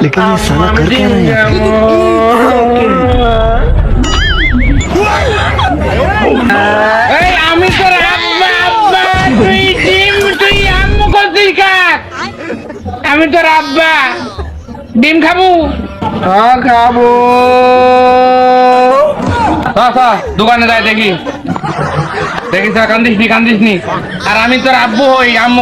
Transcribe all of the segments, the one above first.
लेकिन ये साला कर क्या रहा है यहाँ पे? এই আমি তোর আব্বা আব্বা তুই ডিম তুই আম্মু করছিস কাক আমি তোর আব্বা ডিম খাবো হ্যাঁ খাবো দোকানে যাই দেখি দেখিস না, কান্দিস নি কান্দিস নি আর আমি তোর আব্বু হই আম্মু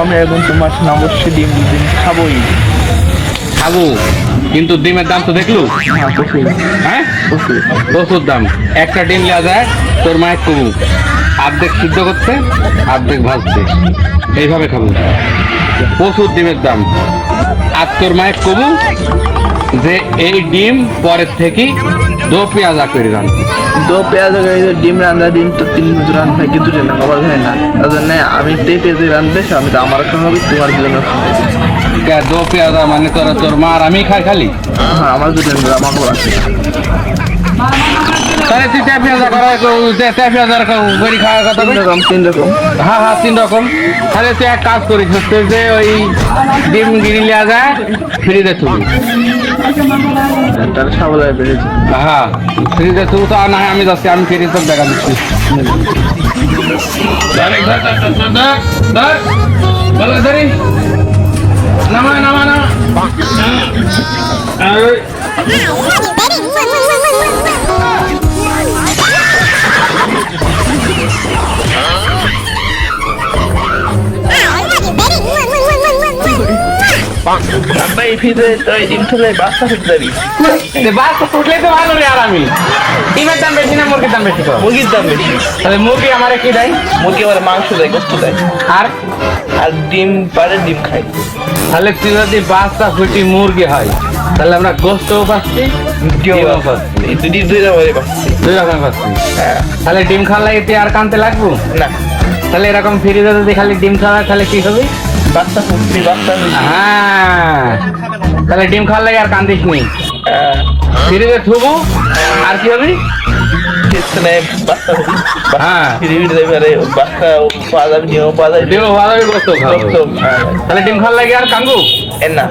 আমি এখন তোমার অবশ্যই ডিম ডিম খাবোই। খাব কিন্তু ডিমের দাম তো দেখলু? হ্যাঁ প্রচুর। হ্যাঁ? দাম। একটা ডিম নেওয়া যায় তোর মায়ের কবু আর্ধেক সিদ্ধ করতে আর্ধেক ভাজতে এইভাবে খাব। প্রচুর ডিমের দাম। আর তোর মায়ের কবু যে এই ডিম পরের থেকে দো পেঁয়াজ করে রান দো পেঁয়াজ গাড়ি ডিম রান্না ডিম তো তিন রান হয় কিন্তু না। হয় আমি তে পেঁয়াজে রান্ধবে আমি তো আমার খাওয়া হবে। তোমার জন্য দো পেঁয়াজ মানে তোরা তোর মা আর আমি খাই খালি? হ্যাঁ আমার দুজন আমার আছে। তাহলে তুই চা পেঁয়াজা করা চা পেঁয়াজার গড়ি খাওয়ার কথা তিন রকম তিন রকম। হ্যাঁ হ্যাঁ তিন রকম। তাহলে তুই এক কাজ করিস হচ্ছে যে ওই ডিম গিরি লিয়া যায় ফ্রিজে তুলি তার সাবলায় বেড়েছে হ্যাঁ ফ্রিজে তুই তো আর না আমি যাচ্ছি আমি ফ্রিজ তো দেখা দিচ্ছি Tarik, tarik, tarik, tarik, tarik. Dari. Nama, nama, nama. Nah. বাচ্চা তো ভালো আর আমি ডিমের দাম বেশি না মুরগির দাম বেশি মুরগির দাম বেশি তাহলে মুরগি আমারে কি দেয়? মুরগি মাংস দেয় আর আর ডিম পারে ডিম খাই তাহলে তুই যদি বাচ্চা ফুটি মুরগি হয় তাহলে আমরা গোস্তও পাচ্ছি পাচ্ছি দুই দুই দুই রকম পাচ্ছি তাহলে ডিম খাওয়ার লাগে তুই আর কানতে লাগবো না তাহলে এরকম ফ্রিজে যদি খালি ডিম খাওয়া তাহলে কি হবে হ্যাঁ। তাহলে ডিম খাওয়ার লাগে আর কান্দিস নি। ফ্রিজে থুবু আর কি হবে? হ্যাঁ। হ্যাঁ। তাহলে ডিম খাওয়ার লাগে আর কাঙ্গু না।